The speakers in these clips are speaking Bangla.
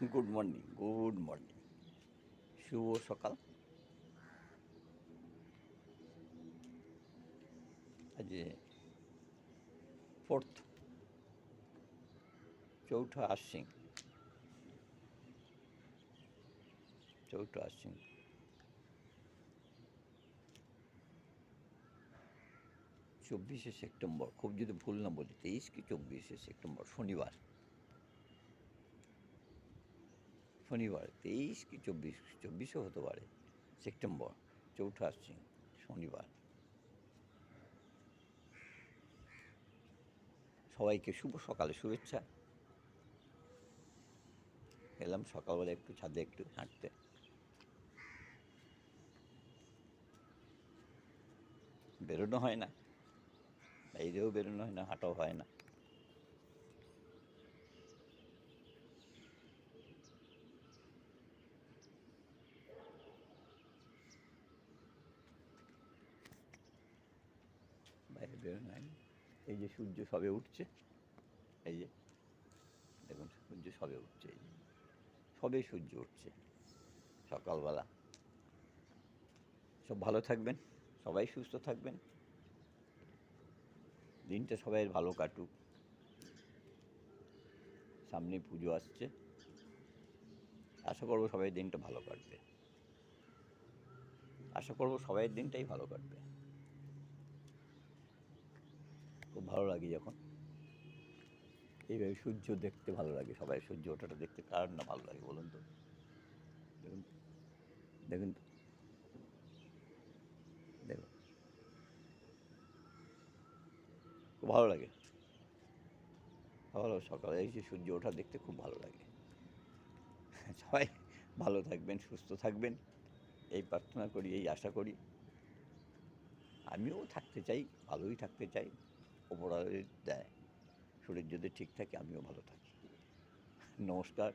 গুড মর্নিং গুড মর্নিং শুভ সকাল। আজ ফোর্থ চৌঠা আশ্বিন। চৌঠা আশ্বিন। চব্বিশে সেপ্টেম্বর, খুব যদি ভুল না বলি তেইশ কি চব্বিশে সেপ্টেম্বর, শনিবার। শনিবার, তেইশ কি চব্বিশ, চব্বিশও হতে পারে, সেপ্টেম্বর, চৌঠা আসছে শনিবার। সবাইকে শুভ সকালে শুভেচ্ছা। এলাম সকালবেলা একটু ছাদে একটু হাঁটতে। বেরোনো হয় না, বাইরেও বেরোনো হয় না, হাঁটাও হয় না। বেরোনো হয় এই যে সূর্য সবে উঠছে, এই যে, দেখুন, সূর্য সবে উঠছে, এই যে। সবে সূর্য উঠছে, সকালবেলা। সব ভালো থাকবেন, সবাই সুস্থ থাকবেন। দিনটা সবাই ভালো কাটুক। সামনে পুজো আসছে। আশা করব সবাই দিনটা ভালো কাটবে। আশা করব সবাই দিনটাই ভালো কাটবে। খুব ভালো লাগে যখন। এইভাবে সূর্য দেখতে ভালো লাগে সবাই, সূর্য ওঠাটা দেখতে কার না ভালো লাগে বলুন তো? দেখুন দেখুন। দেখুন। খুব ভালো লাগে। ভালো সকালে যে সূর্য ওঠা দেখতে খুব ভালো লাগে। সবাই ভালো থাকবেন, সুস্থ থাকবেন। এই প্রার্থনা করি, এই আশা করি। আমিও থাকতে চাই, ভালোই থাকতে চাই। ওপরালে দেয়। শরীর যদি ঠিক থাকে, আমিও ভালো থাকি। নমস্কার।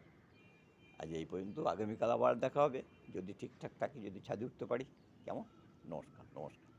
আজ এই পর্যন্ত। আগামীকাল আবার দেখা হবে। যদি ঠিকঠাক থাকি, যদি ছাদে উঠতে পারি, কেমন? নমস্কার নমস্কার।